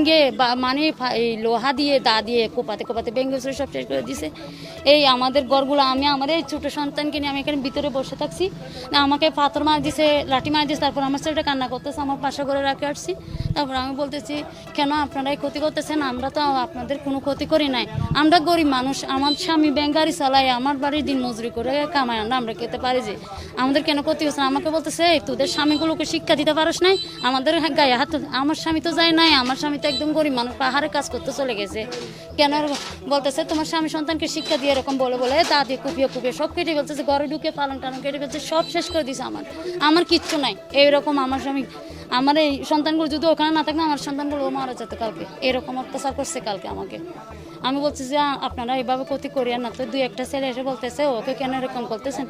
ভেঙ্গে বা মানে লোহা দিয়ে দা দিয়ে কোপাতে কোপাতে ভেঙ্গে চুরে সব শেষ করে দিছে এই আমাদের ঘরগুলো আমি আমাদের এই ছোটো সন্তানকে নিয়ে আমি এখানে ভিতরে বসে থাকছি। না আমাকে পাথর মার দিছে লাঠি মার দিছে তারপর আমার ছেলেটা কান্না করতেছে আমার পাশে করে রাখে আসছি। তারপর আমি বলতেছি কেন আপনারা এই ক্ষতি করতেছেন? আমরা তো আপনাদের কোনো ক্ষতি করি নাই। আমরা গরিব মানুষ আমার স্বামী ব্যাংক গাড়ি চালাই আমার বাড়ির দিন মজুরি করে কামাই না আমরা খেতে পারি যে। আমাদের কেন ক্ষতি হচ্ছে? আমাকে বলতেছে "এই, তোদের স্বামীগুলোকে শিক্ষা দিতে পারস নাই? আমাদের গায়ে হাত আমার স্বামী তো যায় নাই আমার স্বামী তো একদম গরিব মানুষ, পাহাড়ে কাজ করতে চলে গেছে। কেন বলতেছে, তোমার স্বামী সন্তানকে শিক্ষা দিয়ে এরকম বলে বলে দিয়ে কুপিয়ে কুপিয়ে সব কেটে ফেলতেছে, ঘরে ঢুকে পালন টালন কেটে ফেলছে সব শেষ করে দিছে আমার। আমার কিচ্ছু নাই এইরকম আমার স্বামী আমার এই সন্তানগুলো যদি ওখানে না থাকতো আমার সন্তানগুলো মারা যেত কালকে। এরকম অত্যাচার করছে কালকে আমাকে। আমি বলছি যে, আপনারা এইভাবে ক্ষতি করিয়েন না তো। দুই একটা ছেলে এসে বলতেছে, ওকে কেন এরকম করতেছেন?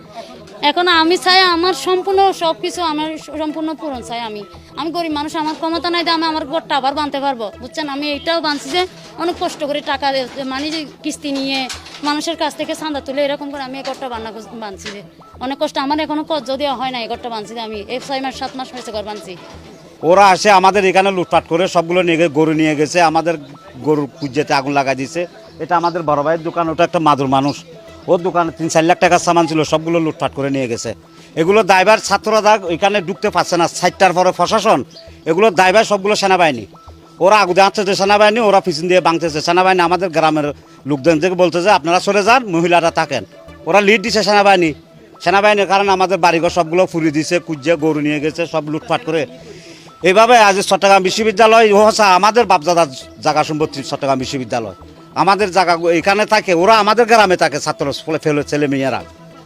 এখন আমি চাই আমার সম্পূর্ণ সব কিছু আমার সম্পূর্ণ পূরণ চাই আমি। আমি গরিব মানুষ, আমার ক্ষমতা নাই আমি আমার ঘরটা আবার বাঁধতে পারব। বুঝছেন? আমি এইটাও বাঁধছি যে, অনেক কষ্ট করে টাকা মানে যে কিস্তি নিয়ে মানুষের কাছ থেকে চাঁদা তুলে এরকম করে আমি এই ঘরটা বান্না বাঁধছি যে। অনেক কষ্ট। আমার এখনও কজ্জ দেওয়া হয় না এই ঘরটা বাঁধছি আমি। এই ছয় মাস, সাত মাস হয়েছে ঘর বাঁধছি ওরা আসে, আমাদের এখানে লুটপাট করে, সবগুলো নিয়ে গরু নিয়ে গেছে, আমাদের গরুর পুজ্জাতে আগুন লাগাই দিছে। এটা আমাদের বড় ভাইয়ের দোকান, ওটা একটা মাদুর মানুষ। ওর দোকানে তিন চার লাখ টাকার সামান ছিল, সবগুলো লুটপাট করে নিয়ে গেছে। এগুলো দায়বার ছাত্ররা দা এখানে ঢুকতে পারছে না সাইটটার পরে প্রশাসন, এগুলো দায়বার সবগুলো সেনাবাহিনী। ওরা আগুদে আসছে সেনাবাহিনী, ওরা পিছন দিয়ে ভাঙতেছে সেনাবাহিনী, আমাদের গ্রামের লোকজন থেকে বলতেছে আপনারা চলে যান, মহিলারা থাকেন। ওরা লিড দিছে সেনাবাহিনী। সেনাবাহিনীর কারণে আমাদের বাড়িঘর সবগুলো ফুরিয়ে দিছে কুজ্জে গরু নিয়ে গেছে, সব লুটপাট করে এইভাবে আজ চট্টগ্রাম বিশ্ববিদ্যালয় হচ্ছে আমাদের বাপদাদার জায়গা সম্পত্তি চট্টগ্রাম বিশ্ববিদ্যালয়। আমাদের জায়গা এখানে থাকে, ওরা আমাদের গ্রামে থাকে ছাত্র ফেলে ছেলে মেয়েরা।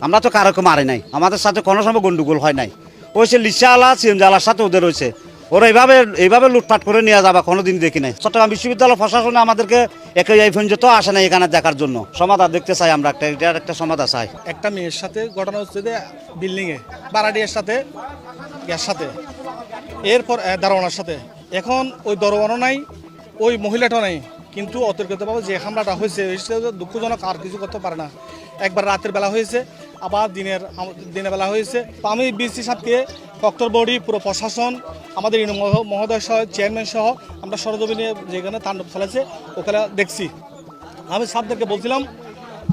আমরা তো কারোকে মারি নাই, আমাদের সাথে কোনো সময় গন্ডগোল হয় নাই। ওই সে লিচাওয়ালা সিএমজালার সাথে ওদের রয়েছে। ওরা এইভাবে এইভাবে লুটপাট করে নিয়ে যাবা, কোনোদিন দেখি নাই। চট্টগ্রাম বিশ্ববিদ্যালয় প্রশাসনে আমাদেরকে একে এই পর্যন্ত আসে না এখানে দেখার জন্য। সমাধান দেখতে চাই আমরা, একটা এটার একটা সমাধান চাই। একটা মেয়ের সাথে ঘটনা হচ্ছে যে বিল্ডিংয়ে, বারাডিয়ার সাথে গ্যাস সাথে। এরপর দারোয়ানার সাথে। এখন ওই দরোয়ানও নাই, ওই মহিলাটাও নাই। কিন্তু অতর্কিতভাবে যে হামলাটা হয়েছে দুঃখজনক, আর কিছু করতে পারে না। একবার রাতের বেলা হয়েছে, আবার দিনের দিনের বেলা হয়েছে। আমি বিসি সাথে, ডক্টর বডি, পুরো প্রশাসন, আমাদের মহোদয় সহ, চেয়ারম্যান সহ, আমরা সরজমিনে যেখানে তাণ্ডব চালাচ্ছে, ওখানে দেখছি। আমি সাথদেরকে বলছিলাম,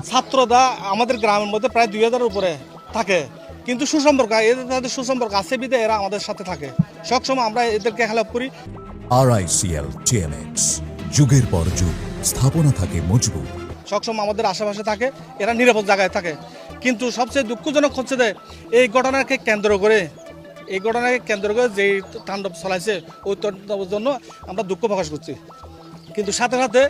ছাত্ররা আমাদের গ্রামের মধ্যে প্রায় দুই হাজারের উপরে থাকে। কিন্তু সুসম্পর্ক এদের তাদের সুসম্পর্ক আছে বিদে এরা আমাদের সাথে থাকে। সবসময় আমরা এদেরকে হেল্প করি। আর আরআইসিএল টিএমএক্স যুগের পর যুগ স্থাপনা থাকে মজবুত। সবসময় আমাদের আশেপাশে থাকে এরা নিরাপদ জায়গায় থাকে। কিন্তু সবচেয়ে দুঃখজনক হচ্ছে যে এই ঘটনাকে কেন্দ্র করে এই ঘটনাকে কেন্দ্র করে যেই তাণ্ডব চলাইছে ওই তাণ্ডবের জন্য আমরা দুঃখ প্রকাশ করছি। কিন্তু সাথে সাথে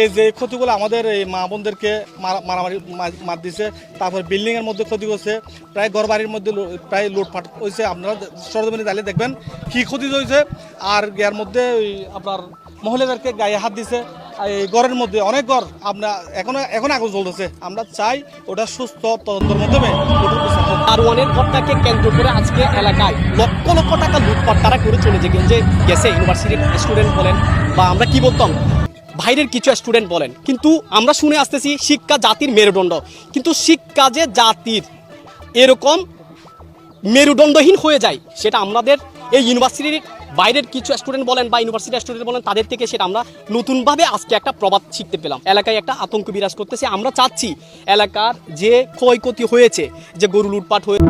এই যে ক্ষতিগুলো আমাদের এই মা বোনদেরকে মারা- মারামারি মার দিছে, তারপর বিল্ডিংয়ের মধ্যে ক্ষতি করছে, প্রায় ঘর বাড়ির মধ্যে প্রায় লুটপাট হয়েছে আপনারা সরজমিনে দাঁড়িয়ে দেখবেন কি ক্ষতি হয়েছে আর ইয়ার মধ্যে ওই আপনার মহিলাদেরকে গায়ে হাত দিছে। আর এই ঘরের মধ্যে অনেক ঘর আপনার এখনও এখন আগুন চলতেছে আমরা চাই ওটা সুস্থ তদন্তের মাধ্যমে হোক। দারোয়ানের ঘরটাকে কেন্দ্র করে আজকে এলাকায় লক্ষ লক্ষ টাকা লুটপাট তারা করে চলে যে গেছে। ইউনিভার্সিটির স্টুডেন্ট বলেন, বা আমরা কি বলতাম? বাইরের কিছু স্টুডেন্ট বলেন। কিন্তু আমরা শুনে আসতেছি শিক্ষা জাতির মেরুদণ্ড। কিন্তু শিক্ষা যে জাতির এরকম মেরুদণ্ডহীন হয়ে যায়, সেটা আমাদের এই ইউনিভার্সিটির বাইরের কিছু স্টুডেন্ট বলেন বা ইউনিভার্সিটির স্টুডেন্ট বলেন, তাদের থেকে সেটা আমরা নতুনভাবে আজকে একটা প্রবাদ শিখতে পেলাম। এলাকায় একটা আতঙ্ক বিরাজ করতেছে। আমরা চাচ্ছি এলাকার যে ক্ষয়ক্ষতি হয়েছে, যে গরু লুটপাট হয়ে